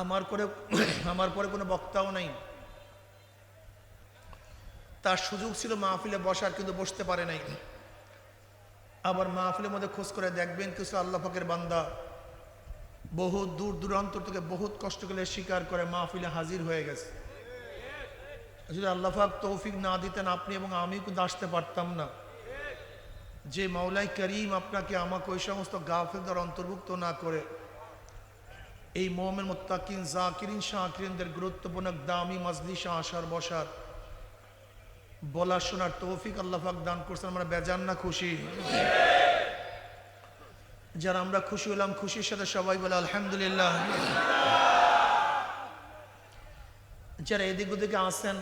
আমার করে, আমার পরে কোনো বক্তাও নাই। তার সুযোগ ছিল মাহফিলে বসার, কিন্তু বসতে পারে নাই। আবার মাহফিলের মধ্যে খোঁজ করে দেখবেন কিছু আল্লাহ ফাকের বান্দা। বহুত দূর দূরান্ত থেকে বহুত কষ্ট করে স্বীকার করে মাহফিলে হাজির হয়ে গেছে। যদি আল্লাহ পাক তৌফিক না দিতেন আপনি এবং আমি কিন্তু আসতে পারতাম না। যে মাওলাই করিম আপনাকে আমাকে ওই সমস্ত গাফেলদের অন্তর্ভুক্ত না করে এই মোহামের মোত্তাকিন, জাকিরিন শাহকিরিনদের গুরুত্বপূর্ণ দামি মাজলিশা আসার বসার বলা শোনার তৌফিক আল্লাহ পাক দান করছেন, আমরা বেজান না খুশি? যারা আমরা খুশি হলাম, খুশির সাথে সবাই বলে আলহামদুলিল্লাহ। যারা এদিক ওদিকে আসেন,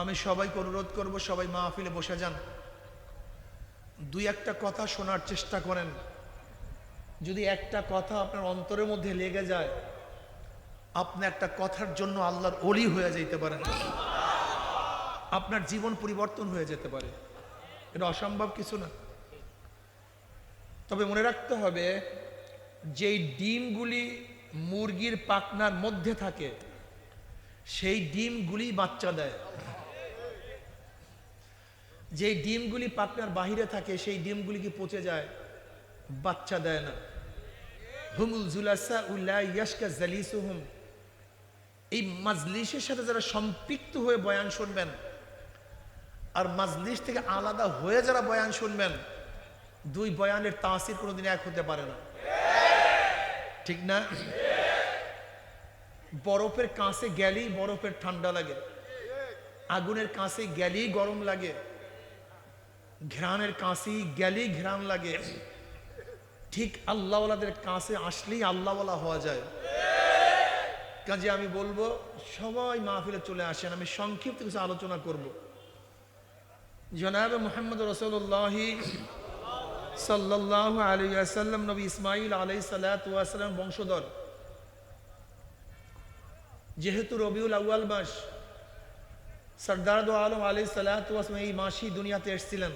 আমি সবাইকে অনুরোধ করব, সবাই মাহফিলে বসে যান। দুই একটা কথা শোনার চেষ্টা করেন। যদি একটা কথা আপনার অন্তরের মধ্যে লেগে যায়, আপনি একটা কথার জন্য আল্লাহর অলি হয়ে যেতে পারেন। আপনার জীবন পরিবর্তন হয়ে যেতে পারে। এটা অসম্ভব কিছু না। তবে মনে রাখতে হবে, যেই ডিমগুলি মুরগির পাকনার মধ্যে থাকে, সেই ডিমগুলি বাচ্চা দেয়। যেই ডিমগুলি পাকনার বাহিরে থাকে, সেই ডিমগুলি কি পচে যায়? বাচ্চা দেয় না। হুমুল জুলাসা উল্লাহ ইয়াসকা জালিসুহুম। এই মাজলিসের সাথে যারা সম্পৃক্ত হয়ে বয়ান শুনবেন, আর মাজলিস থেকে আলাদা হয়ে যারা বয়ান শুনবেন, দুই বয়ানের তাসির কোনোদিন এক হতে পারে না। ঠিক না? বরফের কাছে গেলেই বরফের ঠান্ডা লাগে, আগুনের কাছে গেলেই গরম লাগে, ঘ্রাণের কাছেই গেলেই ঘ্রাণ লাগে। ঠিক আল্লাহওয়ালাদের কাছে আসলেই আল্লাহওয়ালা হওয়া যায়। কাজে আমি বলব, সবাই মাহফিলে চলে আসেন, আমি সংক্ষিপ্ত কিছু আলোচনা করব। জনাব মোহাম্মদ রসুল্লাহ সাল্লাহ আলী নবী ইসমাইল আলাই সাল্লাম বংশধর। যেহেতু রবিউল আউয়াল মাস, সর্দার দো আলম আলী সাল্লাম এই মাসই দুনিয়াতে এসেছিলেন।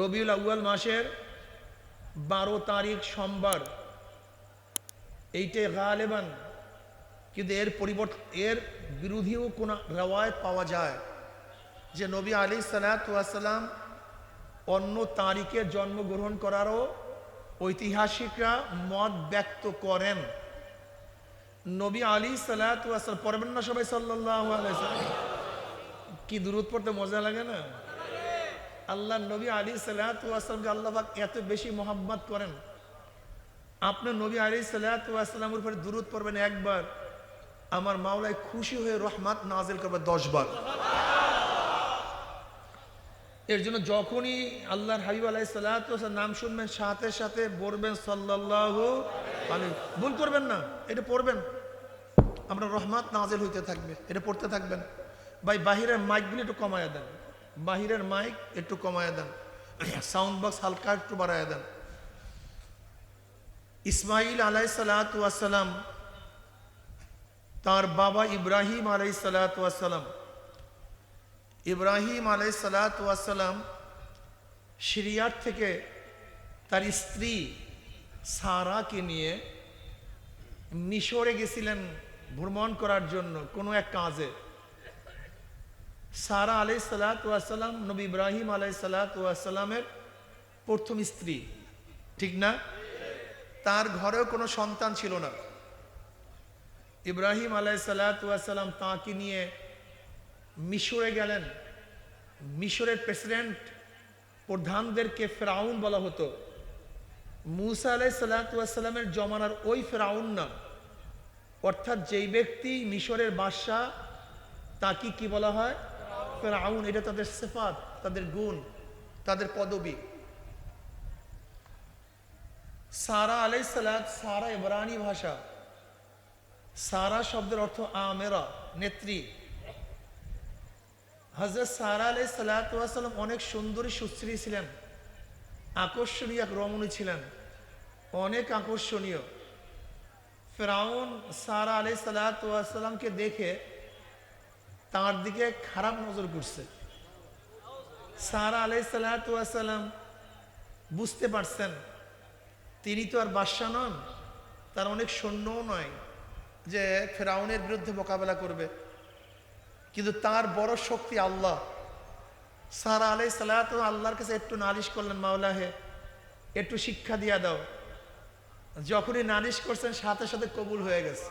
রবিউল আউয়াল মাসের বারো তারিখ সোমবার। এইটে গালেবান। কিন্তু এর পরিবর্তন এর বিরোধীও কোনো রেওয়ায়ত পাওয়া যায়। যে নবী আলী সাল্লাম অন্য তারিখে জন্মগ্রহণ করারও ঐতিহাসিকরা মত ব্যক্ত করেন। নবী আলী সাল্লাম পড়বেন না সবাই সাল্লাহ কি দূরত পড়তে মজা লাগে না? আল্লাহ নবী আলী সাল্লামকে আল্লাহ এত বেশি মোহাম্মত করেন। আপনার নবী আলী সাল্লামের উপরে দূরত পড়বেন একবার। আমার মাওলায় খুশি হয়ে রহমাত নাজেল করবে দশ বার এর জন্য যখনই আল্লাহর হাবিব আলাই সাল্লাহ নাম শুনবেন, সাথে সাথে বলবেন সাল্লাহ আলী ভুল করবেন না, এটা পড়বেন। আমরা রহমাত নাজেল হইতে থাকবে, এটা পড়তে থাকবেন। ভাই, বাহিরের মাইকগুলি একটু কমায় দেন। বাহিরের মাইক একটু কমায় দেন। সাউন্ড বক্স হালকা একটু বাড়ায় দেন। ইসমাইল আলাই সালাতাম তার বাবা ইব্রাহিম আলাই সালাতাম ইব্রাহিম আলাই সালাতাম সিরিয়ার থেকে তার স্ত্রী সারাকে নিয়ে মিশরে গেছিলেন ভ্রমণ করার জন্য কোনো এক কাজে। সারা আলাই সালাতাম নবী ইব্রাহিম আলাই সালাতামের প্রথম স্ত্রী। ঠিক না? তার ঘরেও কোনো সন্তান ছিল না। ইব্রাহিম আলাই সালাতাম তাঁকে নিয়ে মিশরে গেলেন। মিশরের প্রেসিডেন্ট প্রধানদেরকে ফেরাউন বলা হতো। মুসা আলাই সাল্লাতামের জমানার ওই ফেরাউন না। অর্থাৎ যেই ব্যক্তি মিশরের বাদশাহ, তাকে কি বলা হয়? ফেরাউন, এটা তাদের সেফাত, তাদের গুণ, তাদের পদবী। সারা আলাই সালাদ সারা ইবরানি ভাষা। সারা শব্দের অর্থ আমেরা, নেত্রী। হজরত সারা আলাই সালাতাম অনেক সুন্দরী, সুশ্রী ছিলেন। আকর্ষণীয় এক রমণী ছিলেন। অনেক আকর্ষণীয়। ফেরাউন সারা আলাই সালাতামকে দেখে তার দিকে খারাপ নজর করছে সারা আলাই বুঝতে পারছেন, তিনি তো আর বাদশাহ নন, তার অনেক সৈন্যও নয় যে ফেরাউনের বিরুদ্ধে মোকাবেলা করবে। কিন্তু তার বড় শক্তি আল্লাহ। সারা আলাই সালাত আল্লাহর কাছে একটু নালিশ করলেন, মাওলা হে, একটু শিক্ষা দিয়া দাও। যখনই নালিশ করছেন, সাথে সাথে কবুল হয়ে গেছে।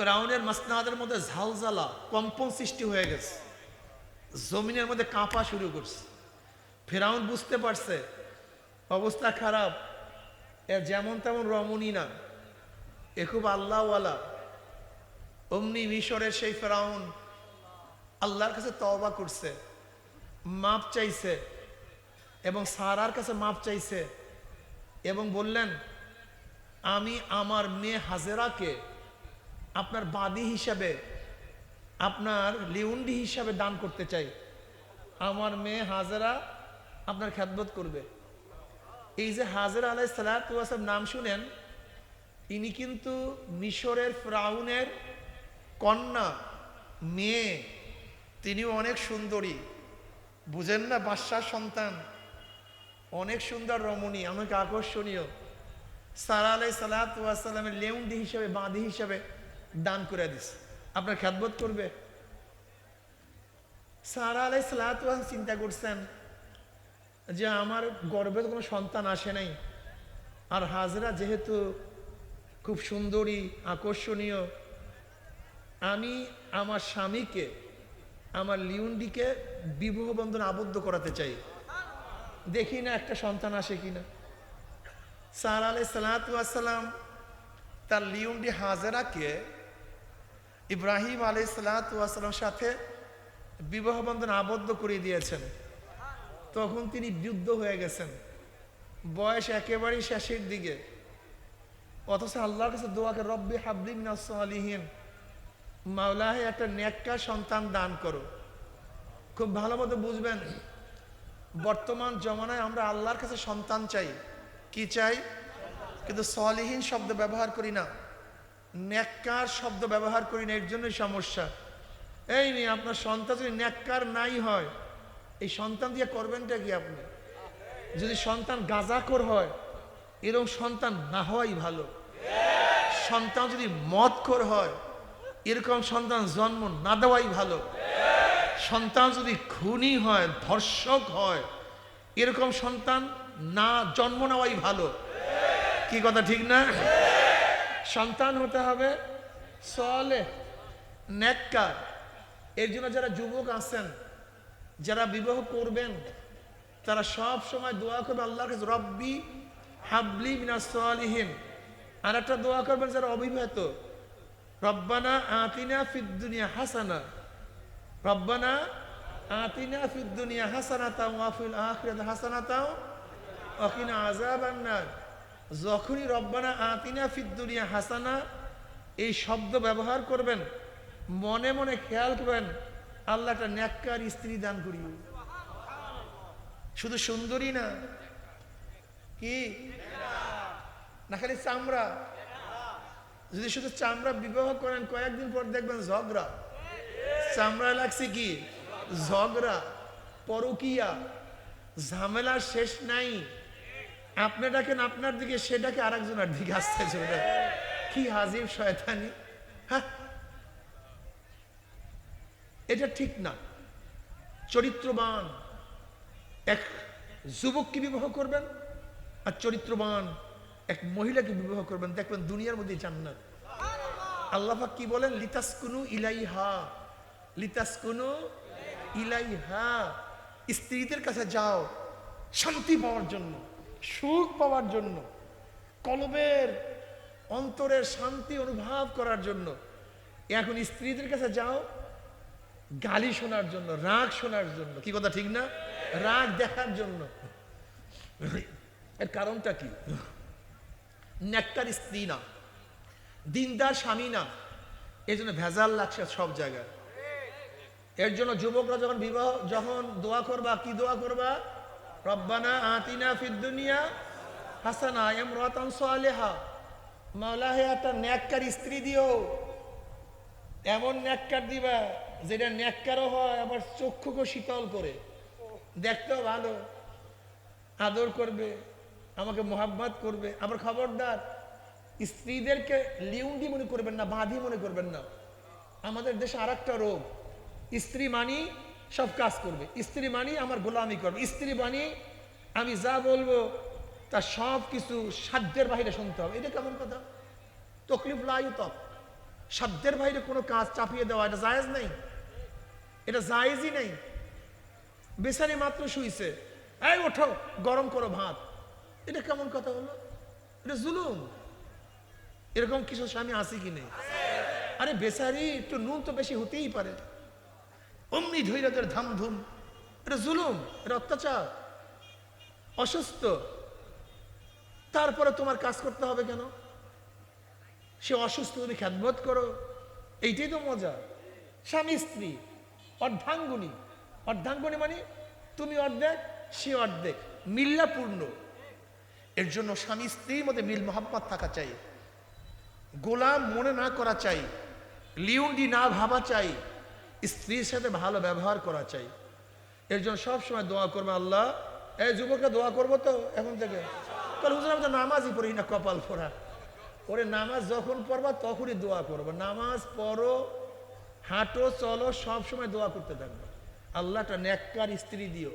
ফেরাউনের মাসনাদের মধ্যে ঝালঝালা, কম্পন সৃষ্টি হয়ে গেছে। জমিনের মধ্যে কাঁপা শুরু করছে। ফেরাউন বুঝতে পারছে, অবস্থা খারাপ। এ যেমন তেমন রমণী না। এ খুব আল্লাহওয়ালা। অমনি মিশরের সেই ফেরাউন আল্লাহর কাছে তওবা করছে, মাপ চাইছে এবং সারার কাছে মাপ চাইছে এবং বললেন, আমি আমার মেয়ে হাজেরাকে আপনার বাদী হিসাবে, আপনার লিউন্ডি হিসাবে দান করতে চাই। আমার মেয়ে হাজেরা আপনার খ্যাতবোধ করবে। এই যে হাজেরা আলাই সালাম নাম শুনেন, তিনি কিন্তু মিশরের ফ্রাউনের কন্যা, মেয়ে। তিনিও অনেক সুন্দরী। বুঝেন না, বাদশার সন্তান। অনেক সুন্দর রমণী অনেক আকর্ষণীয়। সারা আলাই সালাতামের লেউন্ডি হিসাবে বাঁধি হিসাবে দান করে দিছে আপনার খ্যাতবোধ করবে। সারা আলাই সালাতাম চিন্তা করছেন যে আমার গর্বে তো কোনো সন্তান আসে নাই। আর হাজরা যেহেতু খুব সুন্দরী, আকর্ষণীয়, আমি আমার স্বামীকে, আমার লিউন্ডিকে বিবাহ বন্ধন আবদ্ধ করাতে চাই। দেখি না একটা সন্তান আসে কিনা। সার আলাই সালাতাম তার লিউন্ডি হাজেরাকে ইব্রাহিম আলাই সালাতাম সাথে বিবাহ বন্ধন আবদ্ধ করে দিয়েছেন। তখন তিনি বৃদ্ধ হয়ে গেছেন। বয়স একেবারেই শেষের দিকে। অথচ আল্লাহর কাছে দোয়াকে রব্বি হাবলি মিনাসলিহীন মাওলাহে একটা নেককা সন্তান দান করো। খুব ভালো মতো বুঝবেন, বর্তমান জমানায় আমরা আল্লাহর কাছে সন্তান চাই। কি চাই? কিন্তু সলিহীন শব্দ ব্যবহার করি না। নেককার শব্দ ব্যবহার করি না, এর জন্যই সমস্যা। এই নিয়ে আপনার সন্তান যদি নেককার নাই হয়, এই সন্তান দিয়ে করবেনটা কি আপনি? যদি সন্তান গাজাকর হয়, এরকম সন্তান না হওয়াই ভালো। সন্তান যদি মদখোর হয়, এরকম সন্তান জন্ম না দেওয়াই ভালো। সন্তান যদি খুনি হয়, ধর্ষক হয়, এরকম সন্তান না জন্ম নেওয়াই ভালো। কি কথা, ঠিক না? সন্তান হতে হবে। সলে, নেককার। এর জন্য যারা যুবক আছেন, যারা বিবাহ করবেন, তারা সব সময় দোয়া করবে আল্লাহর কাছে, রব্বি হাবলি মিনা সালিহিন। আর একটা দোয়া করবেন যারা অবিবাহিত, রব্বানা আতিনা ফিদ দুনিয়া হাসানা। রব্বানা আতিনা ফিদ দুনিয়া হাসানা তাও ওয়াফিল আখিরাত হাসানা তাও অকিনা আযাবান নার। যখনই রব্বানা আতিনা ফিদ দুনিয়া হাসানা, এই শব্দ ব্যবহার করবেন, মনে মনে খেয়াল করবেন, আল্লাহ একটা ন্যাক্কার স্ত্রী দান করিও শুধু সুন্দরী না, কি? না, খালি চামড়া। যদি শুধু চামড়া বিবাহ করেন, কয়েকদিন পর দেখবেন ঝগড়া। চামড়া লাগছে কি? ঝগড়া, পরকিয়া, ঝামেলার শেষ নাই। আপনি ডাকেন, আপনার দিকে সেটাকে আর একজনের দিকে আসতে চলে কি হাজিব শয়তানি হ্যাঁ? এটা ঠিক না। চরিত্রবান এক যুবককে বিবাহ করবেন? আর চরিত্রবান এক মহিলাকে বিবাহ করবেন? দেখবেন দুনিয়ার মধ্যে জান্নাত। আল্লাহাক কি বলেন? লিতাসকুনু ইলাইহা। লিতাসকুনু ইলাইহা। স্ত্রীদের কাছে যাও, শান্তি পাওয়ার জন্য। সুখ পাওয়ার জন্য, কলবের অন্তরের শান্তি অনুভব করার জন্য, এখন স্ত্রীদের কাছে যাও, গালি শোনার জন্য, রাগ শোনার জন্য, কি কথা ঠিক না? রাগ দেখার জন্য। এর কারণটা কি? নেককার স্ত্রী না, দিনদার স্বামী না এই জন্য ভেজাল লাগছে সব জায়গায়। এর জন্য যুবকরা যখন বিবাহ, যখন দোয়া করবা, কি দোয়া করবা? রব্বানা আতিনা ফিদ দুনিয়া হাসানা ইমরাতান সালেহা। মাওলা হে একটা ন্যাক্কার স্ত্রী দিও। এমন ন্যাক্কার দিবা, যেটা ন্যাক্কারও হয়, আবার চক্ষুকে শীতল করে। দেখতেও ভালো। আদর করবে, আমাকে মোহাব্বত করবে। আবার খবরদার, স্ত্রীদেরকে লিউন্ডি মনে করবেন না, বাঁধি মনে করবেন না। আমাদের দেশে আর রোগ। স্ত্রী মানি সব কাজ করবে। স্ত্রী মানি আমার গোলামি করবে। স্ত্রী মানি আমি যা বলব, তা সব কিছু সাধ্যের বাইরে শুনতে হবে। এটা কেমন কথা? তকলিফ লাইউ তক সাধ্যের বাইরে কোনো কাজ চাপিয়ে দেওয়া, এটা জায়েজ নেই? এটা জায়েজই নেই। বেসারি মাত্র শুইছে। এই ওঠো, গরম করো ভাত। এটা কেমন কথা হলো এটা জুলুম। এরকম কিছু স্বামী আছে কি নেই? আরে বেসারি একটু নুন তো বেশি হতেই পারে। অমনি ধৈর্যদের ধামধুম। এটা জুলুম, এটা অত্যাচার। অসুস্থ। তারপরে তোমার কাজ করতে হবে কেন? সে অসুস্থ, তুমি খ্যাতবোধ করো। এইটাই তো মজা। স্বামী, স্ত্রী অর্ধাঙ্গুনি অর্ধাঙ্গুনি মানে তুমি অর্ধেক, সে অর্ধেক। মিল্লাপূর্ণ। এর জন্য স্বামী, স্ত্রীর মধ্যে মিল মোহাম্মত থাকা চাই। গোলাম মনে না করা চাই। লিউন্ডি না ভাবা চাই। স্ত্রীর সাথে ভালো ব্যবহার করা চাই। এর জন্য সবসময় দোয়া করবে আল্লাহ, এই যুবকরা দোয়া করব তো এখন থেকে। কাল হুজুর আমি তো নামাজই পড়ি না কপাল ফোরা ওরে নামাজ যখন পড়বা তখনই দোয়া করব। নামাজ পড়ো, হাঁটো, চলো, সবসময় দোয়া করতে থাকবে। আল্লাহটা ন্যাক্কার স্ত্রী দিও।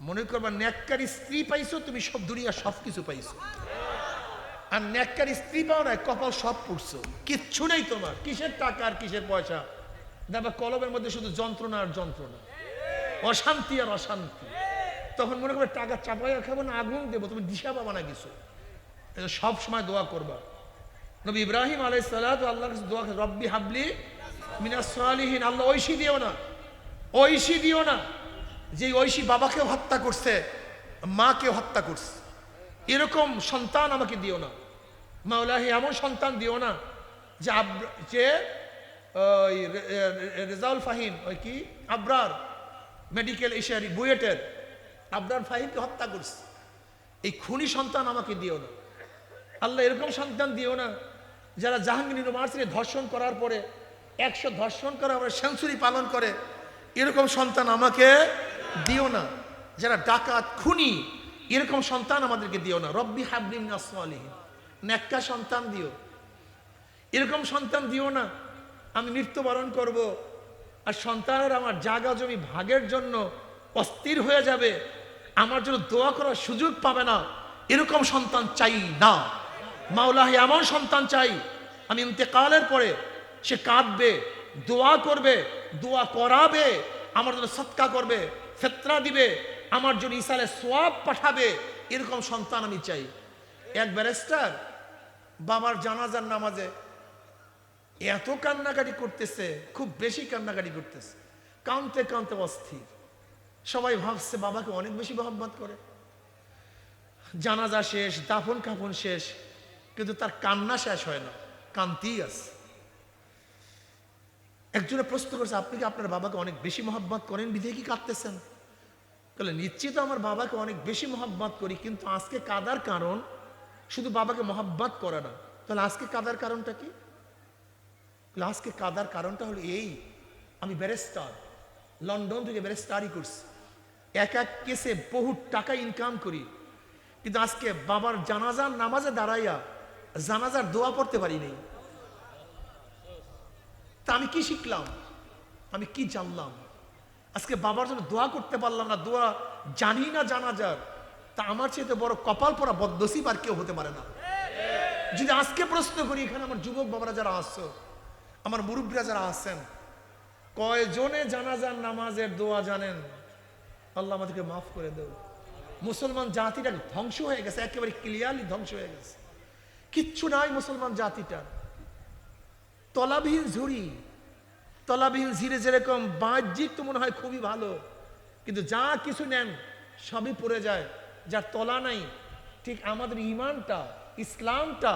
মনে করবা ন্যাক্কার স্ত্রী পাইছো, তুমি সব দুনিয়া সব কিছু পাইছো। আর ন্যাক্কার স্ত্রী পাও কপাল সব পড়ছো। কিচ্ছু নেই তোমার, কিসের টাকা আর কিসের পয়সা? দেখবা কলমের মধ্যে শুধু যন্ত্রণা আর যন্ত্রণা। অশান্তি আর অশান্তি। তখন মনে করবে টাকা চাপাইয়া খাব না আগুন দেবো তুমি দিশা পাবা না কিছু। সব সময় দোয়া করবা। নবী ইব্রাহিম আলাই সালাত আল্লাহর কাছে দোয়া রব্বি হাবলি মিনাস সালিহিন। আল্লাহ ঐশী দিও না ঐশী দিও না। যে ঐশী বাবাকে হত্যা করছে মাকে হত্যা করছে এরকম সন্তান আমাকে দিও না। মাওলাহি এমন সন্তান দিও না যে যে ওই রেজাউল ফাহিম, ওই কি? আবরার মেডিকেল এশিয়ারি, বুয়েটের। আবরার ফাহিমকে হত্যা করছে। এই খুনি সন্তান আমাকে দিও না। আল্লাহ এরকম সন্তান দিও না, যারা জাহাঙ্গীর ইউনিভার্সিটি ধর্ষণ করার পরে একশো ধর্ষণ করার পরে সেঞ্চুরি পালন করে, এরকম সন্তান আমাকে দিও না। যারা ডাকাত, খুনি, এরকম সন্তান আমাদেরকে দিও না। রব্বি হাবলিন নাসলিহীন নেককা সন্তান দিও। এরকম সন্তান দিও না। আমি মৃত্যুবরণ করব। আর সন্তানের আমার জায়গা জমি ভাগের জন্য অস্থির হয়ে যাবে। আমার জন্য দোয়া করার সুযোগ পাবে না। এরকম সন্তান চাই না। মাওলাহি এমন সন্তান চাই, আমি ইন্তেকালের পরে সে কাঁদবে, দোয়া করবে, দোয়া করাবে, আমার জন্য সৎকা করবে, ফেতরা দিবে, আমার জন্য ইসালে সোয়াব পাঠাবে। এরকম সন্তান আমি চাই। এক ব্যারিস্টার বাবার জানাজার নামাজে এত কান্নাকাটি করতেছে, খুব বেশি কান্নাকাটি করতেছে। কানতে কানতে অস্থির। সবাই ভাবছে, বাবাকে অনেক বেশি মহব্বত করে। জানাজা শেষ, দাফন কাফন শেষ, কিন্তু তার কান্না শেষ হয় না, কান্তিই আছে। একজনে প্রশ্ন করছে, আপনি কি আপনার বাবাকে অনেক বেশি মহব্বত করেন? বিধে কি কাঁদতেছেন? তাহলে নিশ্চিত আমার বাবাকে অনেক বেশি মহব্বত করি, কিন্তু আজকে কাদার কারণ, শুধু বাবাকে মহব্বত করে না। তাহলে আজকে কাদার কারণটা কি? আজকে কাদার কারণটা হলো এই, আমি ব্যারিস্টার লন্ডন থেকে ব্যারিস্টারই করছি। এক এক কেসে বহু টাকা ইনকাম করি। কিন্তু আজকে বাবার জানাজার নামাজে দাঁড়াইয়া জানাজার দোয়া পড়তে পারিনি তা আমি কি শিখলাম? আমি কি জানলাম? আজকে বাবার জন্য দোয়া করতে পারলাম না, দোয়া জানি না জানাজার। তা আমার চেয়ে বড় কপাল পরা বদনসিব আর কেউ হতে পারে না। যদি আজকে প্রশ্ন করি, এখানে আমার যুবক বাবারা যারা আসছো আমার মুরব্বীরা যারা আছেন, কয়জনে জানাজার নামাজের দোয়া জানেন? আল্লাহ আমাদেরকে মাফ করে দেও। মুসলমান জাতিটা ধ্বংস হয়ে গেছে, একেবারে ক্লিয়ারলি ধ্বংস হয়ে গেছে। কিচ্ছু নাই মুসলমান জাতিটা। তলাবিহীন ঝুড়ি, তলাবিহীন ঝিরে যেরকম বাহ্যিক তো মনে হয় খুবই ভালো, কিন্তু যা কিছু নেন সবই পড়ে যায়, যার তলা নাই, ঠিক আমাদের ইমানটা, ইসলামটা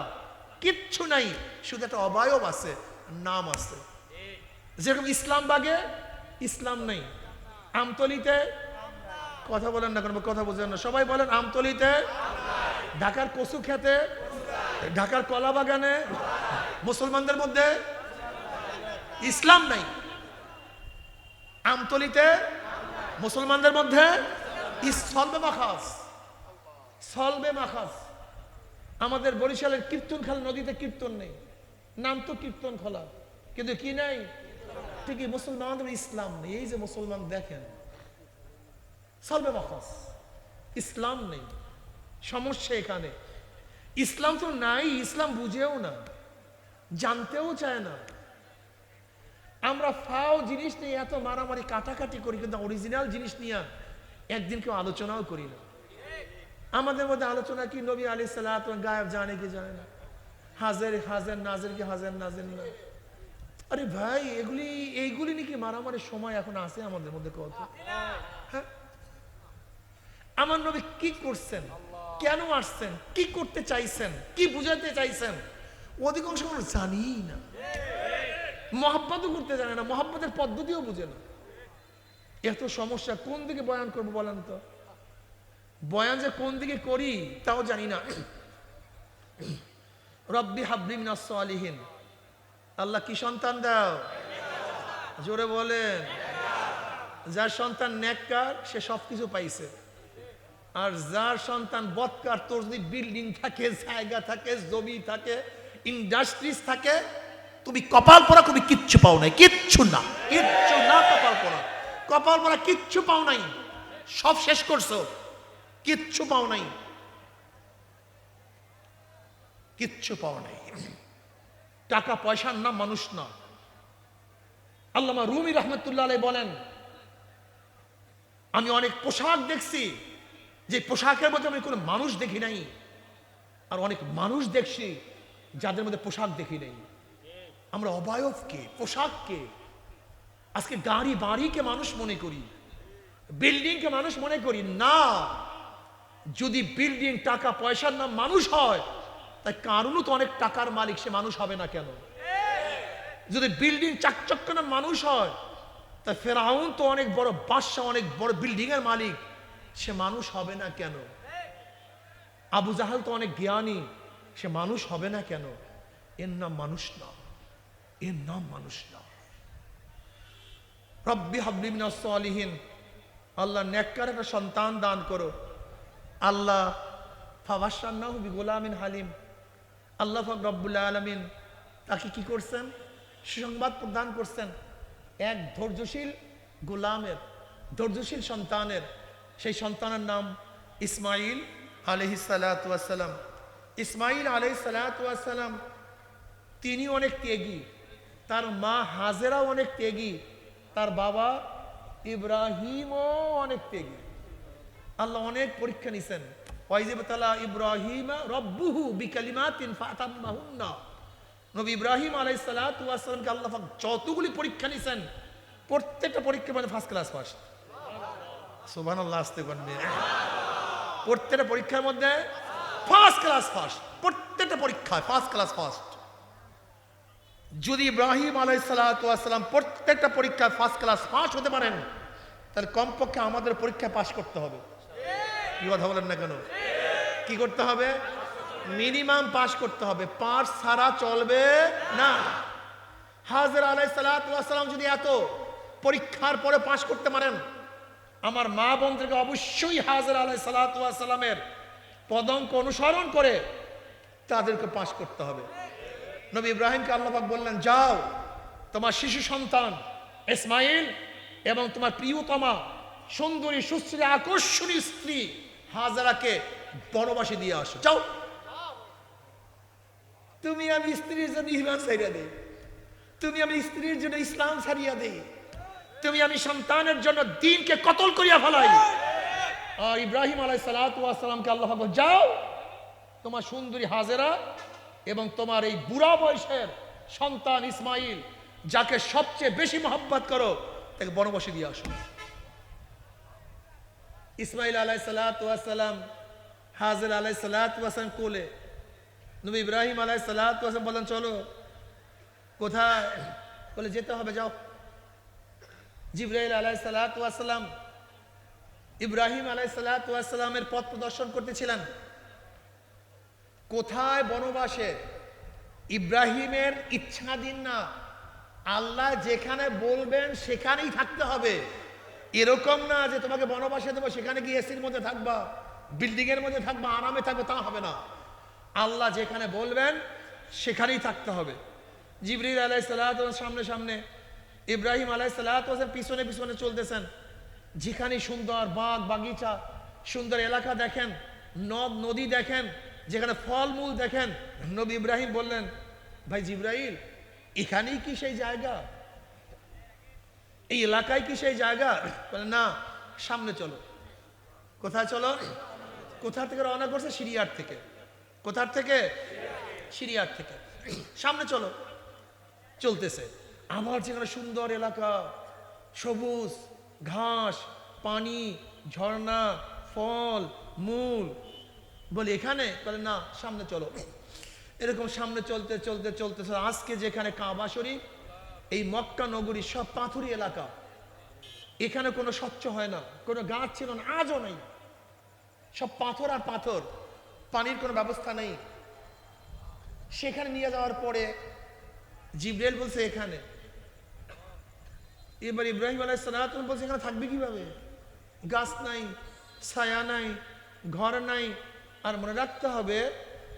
কিচ্ছু নাই, শুধু একটা অবায়ব আছে নাম আছে। যেরকম ইসলাম বাগে, ইসলাম নেই। আমতলিতে কথা বলেন না কোনো, কথা বোঝেন না। সবাই বলেন, আমতলিতে ঢাকার কচু খেতে, ঢাকার কলা বাগানে মুসলমানদের মধ্যে ইসলাম নাই। আমতলিতে মুসলমানদের মধ্যে স্থলবে মাখাস। সলবে মাখাস। আমাদের বরিশালের কীর্তনখাল নদীতে কীর্তন নেই। নাম তো কীর্তন খোলা। কিন্তু কি নাই? ঠিকই, মুসলমানদের ইসলাম নেই। এই যে মুসলমান দেখেন সলবে মাখাস ইসলাম নেই। সমস্যা এখানে। ইসলাম তো নাই, ইসলাম বুঝেও না, জানতেও চায় না। আমরা ফাও জিনিস নিয়ে এত মারামারি, কাটাকাটি করি, কিন্তু অরিজিনাল জিনিস নিয়ে একদিন কেউ আলোচনাও করি না। আমাদের মধ্যে আলোচনা কি? নবী আলী সাল্লাহ গায়েব জানে কি জানে না। হাজার হাজার নাজের কি হাজার নাজের না। আরে ভাই, এগুলি, এইগুলি নাকি মারামারি সময় এখন আছে আমাদের মধ্যে কত? হ্যাঁ? আমার নবী কি করছেন? কেন আসছেন? কি করতে চাইছেন? কি বুঝাতে চাইছেন? অধিকাংশ মানুষ জানি না। মহাব্বতও করতে জানে না, মহাব্বতের পদ্ধতিও বুঝে না। এত সমস্যা কোন দিকে বয়ান করব বলেন তো? বয়ান যে কোন দিকে করি, তাও জানি না। রব্বি হাবলিম নাসলিহীন আল্লাহ কি সন্তান দাও? জোরে বলেন। যার সন্তান নেককার সে সব কিছু পাইছে। আর যার সন্তান বৎকার, তোর যদি বিল্ডিং থাকে, জায়গা থাকে, জমি থাকে, ইন্ডাস্ট্রিজ থাকে, তুমি কপাল পরা তুমি কিচ্ছু পাও নাই। কিচ্ছু না কিচ্ছু না কপাল পরা। কপাল পরা কিচ্ছু পাও নাই। সব শেষ করছ। কিচ্ছু পাও নাই। কিচ্ছু পাওয়া নাই। টাকা, পয়সার নাম মানুষ না। আল্লামা রুমি রহমতুল্লাহ আলাই বলেন, আমি অনেক পোশাক দেখছি, যে পোশাকের মধ্যে আমি কোনো মানুষ দেখি নাই। আর অনেক মানুষ দেখছি, যাদের মধ্যে পোশাক দেখি নাই। আমরা অবায়বকে পোশাককে আজকে গাড়ি, বাড়িকে মানুষ মনে করি, বিল্ডিংকে মানুষ মনে করি না। যদি বিল্ডিং টাকা, পয়সার নাম মানুষ হয় তাই কারণও তো অনেক টাকার মালিক, সে মানুষ হবে না কেন? যদি বিল্ডিং চাকচক্য নাম মানুষ হয় তা ফেরাউন তো অনেক বড় বাদশাহ, অনেক বড় বিল্ডিং এর মালিক, সে মানুষ হবে না কেন? আবু জাহাল তো অনেক জ্ঞানী, সে মানুষ হবে না কেন? এর নাম মানুষ না, এর নাম মানুষ না। রব্বি হাবলিমিন সালিহীন, আল্লাহ নেককার একটা সন্তান দান করো। আল্লাহ ফাবাসান্নাহবি গোলামিন হালিম। আল্লাহ ফাক রব্বুল্লাহ আলমিন তাকে কি করছেন? সুসংবাদ প্রদান করছেন এক ধৈর্যশীল গোলামের, ধৈর্যশীল সন্তানের। সেই সন্তানের নাম ইসমাইল আলহি সালাতাম ইসমাইল আলহি সালাতাম তিনি অনেক ত্যাগী তার মা হাজেরাও অনেক ত্যাগী তার বাবা ইব্রাহিমও অনেক ত্যাগী আল্লাহ অনেক পরীক্ষা নিছেন। ওয়াইজিবতালা ইব্রাহিম রব্বুহু বিকালিমাতিন ফাতাম্মাহুন্না নবী ইব্রাহিম আলাইহিস সালাতু ওয়াস সালামকে আল্লাহ যতগুলি পরীক্ষা নিছেন, প্রত্যেকটা পরীক্ষার মধ্যে ফার্স্ট ক্লাস পাস। সুবহানাল্লাহ, আস্তে করবে প্রত্যেকটা পরীক্ষার মধ্যে ফার্স্ট ক্লাস ফার্স্ট প্রত্যেকটা পরীক্ষায় ফার্স্ট ক্লাস ফার্স্ট যদি ইব্রাহিম আলাই সালাম প্রত্যেকটা পরীক্ষায় ফার্স্ট ক্লাস পাস হতে পারেন, তাহলে কমপক্ষে আমাদের পরীক্ষা পাস করতে হবে। কি কথা বলেন না কেন? কি করতে হবে? মিনিমাম পাস করতে হবে। পাস ছাড়া চলবে না। হাজর আলাই সালাম যদি এত, পরীক্ষার পরে পাস করতে পারেন। আমার মা বোনদেরকে অবশ্যই হাজর আলাই সালামের পদঙ্ক অনুসরণ করে তাদেরকে পাস করতে হবে। নবী ইব্রাহিমকে আল্লাহাক বললেন, যাও, তোমার শিশু সন্তান ইসমাইল এবং তোমার প্রিয়তমা সুন্দরী, সুশ্রী আকর্ষণী স্ত্রী হাজারাকে বনবাসী দিয়ে আসো। যাও। তুমি আমি স্ত্রীর জন্য ইমান ছাড়িয়া দেই। তুমি আমি স্ত্রীর জন্য ইসলাম ছাড়িয়া দেই। তুমি আমি সন্তানের জন্য দিনকে কতল করিয়া ফেলাই। আর ইব্রাহিম আলাই সালাতামকে আল্লাহ যাও, তোমার সুন্দরী হাজেরা এবং তোমার এই বুড়া বয়সের সন্তান ইসমাইল, যাকে সবচেয়ে বেশি মহব্বত করো, তাকে বনবাসী দিয়ে আসো। ইসমাইল আলাই সালাম, হাজর আলাই সালাম কোলে। নবী ইব্রাহিম আলাই সালাম বলেন চলো, কোথায়? বলে, যেতে হবে, যাও। জিব্রাইল আলাই সালাম, ইব্রাহিম আলাই সালামের পথ প্রদর্শন করতেছিলেন। কোথায় বনবাসে? ইব্রাহিমের ইচ্ছাধীন না। আল্লাহ যেখানে বলবেন, সেখানেই থাকতে হবে। এরকম না যে তোমাকে বনবাসে দেবো, সেখানে গিয়ে এসির মধ্যে থাকবা বিল্ডিং এর মধ্যে থাকবা, আরামে থাকব, তা হবে না। আল্লাহ যেখানে বলবেন, সেখানেই থাকতে হবে। জিবরিল আলাই সালাত সামনে সামনে, ইব্রাহিম আলাই সালাত পিছনে পিছনে চলতেছেন। যেখানে সুন্দর বাগ, বাগিচা, সুন্দর এলাকা দেখেন, নদ, নদী দেখেন, যেখানে ফলমূল দেখেন, নবী ইব্রাহিম বললেন, ভাই জিব্রাইল, এখানেই কি সেই জায়গা? এই এলাকায় কি সেই জায়গা? বলে, না, সামনে চলো। কোথায় চলো? কোথা থেকে রওনা করছে? সিরিয়ার থেকে। কোথার থেকে? সিরিয়ার থেকে। সামনে চলো। চলতেছে। আমার যেখানে সুন্দর এলাকা, সবুজ, ঘাস, পানি, ঝর্ণা, ফল, মূল। বলে, এখানে? বলে, না, সামনে চলো। এরকম সামনে চলতে চলতে চলতে আজকে যেখানে কাবা শরীফ এই মক্কা নগরী সব পাথুরি এলাকা। এখানে কোনো স্বচ্ছ হয় না, কোনো গাছ ছিল না, আজও নেই। সব পাথর আর পাথর, পানির কোনো ব্যবস্থা নেই। সেখানে নিয়ে যাওয়ার পরে জিব্রেল বলছে, এখানে। এবার ইব্রাহিম আলাই সালাতুল বলছে, এখানে থাকবে কীভাবে? গাছ নাই, ছায়া নাই, ঘর নাই। আর মনে রাখতে হবে,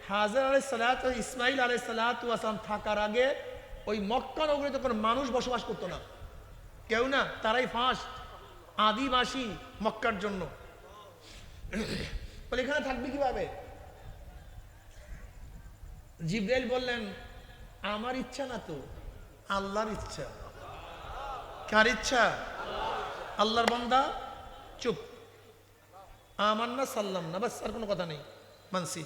হাজার আলাই সালাত, ইসমাইল আলাই সালাতু থাকার আগে ওই মক্কা নগরীতে কোনো মানুষ বসবাস করতো না। কেউ না, তারাই ফার্স্ট আদিবাসী মক্কার জন্য। এখানে থাকবে কীভাবে? জিব্রাইল বললেন, আমার ইচ্ছা না তো, আল্লাহর ইচ্ছা। কার ইচ্ছা? আল্লাহর বান্দা? চুপ। আমার না সাল্লাম না, বাস, আর কোনো কথা নেই। মানসি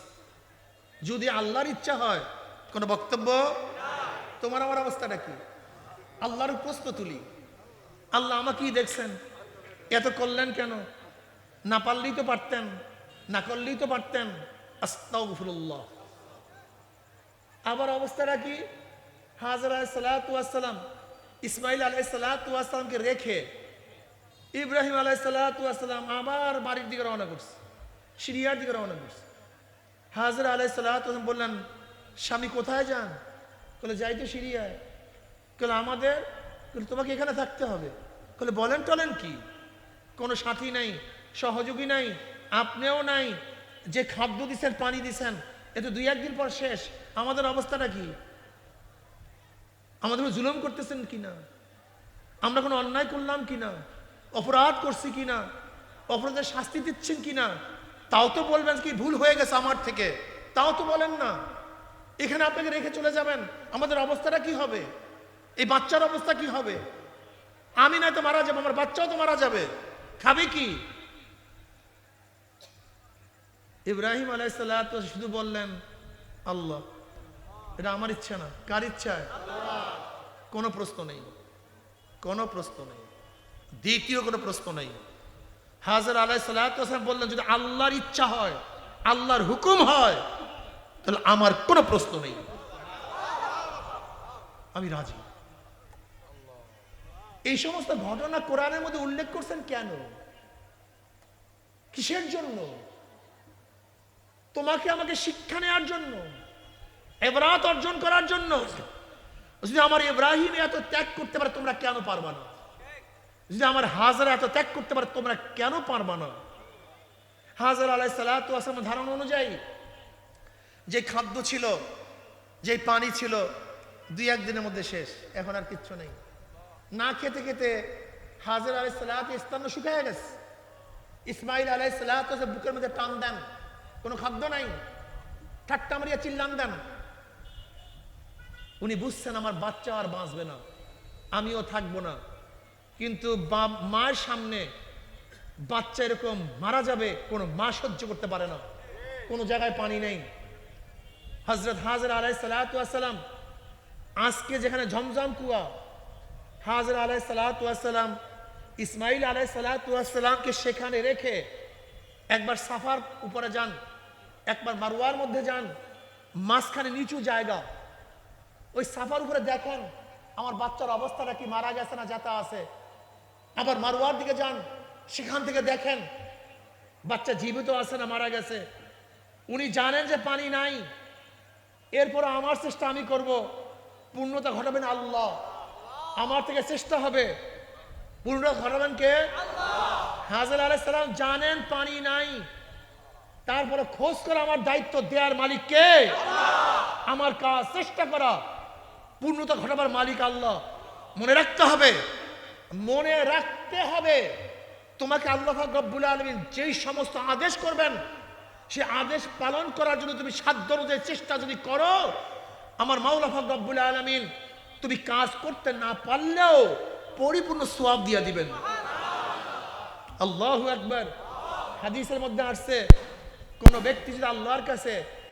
যদি আল্লাহর ইচ্ছা হয়, কোনো বক্তব্য তোমার আমার অবস্থাটা কি? আল্লাহর প্রশ্ন তুলি। আল্লাহ আমাকেই দেখছেন। এত করলেন কেন? না পারলেই তো পারতেন, না করলেই তো পারতেন। আস্তাগফিরুল্লাহ। আবার অবস্থাটা কি? হাজার সালাতাম ইসমাইল আলাই সালাতামকে রেখে ইব্রাহিম আলাই সালাতাম আবার বাড়ির দিকে রওনা করছে, সিরিয়ার দিকে রওনা করছে। হাজার আলাই সালাতাম বললেন, স্বামী কোথায় যান? বলে যাই তো সিরিয়ায়। বলে আমাদের তোমাকে এখানে থাকতে হবে। বলে বলেন টলেন কি? কোনো সাথী নাই, সহযোগী নাই, আপনিও নাই, যে খাদ্য দিচ্ছেন পানি দিচ্ছেন এ তো দুই একদিন পর শেষ। আমাদের অবস্থাটা কি? আমাদের জুলুম করতেছেন কিনা? আমরা কোনো অন্যায় করলাম কিনা? অপরাধ করছি কিনা? অপরাধের শাস্তি দিচ্ছেন কিনা? তাও তো বলবেন কি, ভুল হয়ে গেছে আমার থেকে। তাও তো বলেন না। এখানে আপনাকে রেখে চলে যাবেন। আমাদের অবস্থাটা কি হবে? এই বাচ্চার অবস্থা কি হবে? আমি নয়তো মারা যাব, আমার বাচ্চাও তো মারা যাবে। খাবে কি? ইব্রাহিম আলাইসাল্লাহ তো শুধু বললেন, আল্লাহ, এটা আমার ইচ্ছা না। কার ইচ্ছায় কোনো প্রশ্ন নেই। কোনো প্রশ্ন নেই। দ্বিতীয় কোনো প্রশ্ন নেই। হাজার আলাই সাল্লাম বললেন, যদি আল্লাহর ইচ্ছা হয়, আল্লাহর হুকুম হয় তাহলে আমার কোনো প্রশ্ন নেই। আমি রাজি। এই সমস্ত ঘটনা কোরআনের মধ্যে উল্লেখ করছেন কেন? কিসের জন্য? তোমাকে আমাকে শিক্ষা নেওয়ার জন্য? এবরাত অর্জন করার জন্য? যদি আমার ইব্রাহিম এত ত্যাগ করতে পারে, তোমরা কেন পারবা না? যদি আমার হাজার এত ত্যাগ করতে পারে, তোমরা কেন পারবা না? হাজার আলাই সালাম ধারণা অনুযায়ী যে খাদ্য ছিল, যে পানি ছিল, দুই একদিনের মধ্যে শেষ। এখন আর কিচ্ছু নেই। না খেতে খেতে হাজার আলাই সালাত স্তন্য শুকিয়ে গেছে। ইসমাইল আলাই সালাত বুকের মধ্যে টান দেন। কোনো খাদ্য নাই। ঠাট্টা মারিয়া চিল্লান দেন। উনি বুঝছেন আমার বাচ্চা আর বাঁচবে না। আমিও থাকব না। কিন্তু মায়ের সামনে বাচ্চা এরকম মারা যাবে, কোনো মা সহ্য করতে পারে না। কোনো জায়গায় পানি নেই। হজরত হাজর আলাই সালাতাম আজকে যেখানে ঝমঝম কুয়া হাজর আলাই সালাতাম ইসমাইল আলাই সালাতামকে সেখানে রেখে একবার সাফার উপরে যান, একবার মারোয়ার মধ্যে যান, মাঝখানে নিচু জায়গা। ওই সাফার উপরে দেখেন আমার বাচ্চার অবস্থাটা কি, মারা গেছে না যাতা আছে। আবার মারোয়ার দিকে যান, সেখান থেকে দেখেন বাচ্চা জীবিত আছে না মারা গেছে। উনি জানেন যে পানি নাই এরপর আমার চেষ্টা আমি করব। পূর্ণতা ঘটাবেন আল্লাহ। আমার থেকে চেষ্টা হবে। পূর্ণতা ঘটাবেন কে? হাজার আলাইসালাম জানেন পানি নাই। তারপরে খোঁজ করা আমার দায়িত্ব দেওয়ার মালিক কে? আমার কাজ চেষ্টা করা। পূর্ণতা ঘটাবার মালিক আল্লাহ। মনে রাখতে হবে। মনে রাখতে হবে। তোমাকে আল্লাহ রব্বুল আলমিন যেই সমস্ত আদেশ করবেন সে আদেশ পালন করার জন্য তুমি সাধ্য অনুযায়ী চেষ্টা যদি করো, আমার মাওলা পাক রব্বুল আলমিন তুমি কাজ করতে না পারলেও পরিপূর্ণ সোয়াব দিয়া দিবেন। আল্লাহ একবার হাদিসের মধ্যে আসছে, কোনো ব্যক্তি যদি আল্লাহর কাছে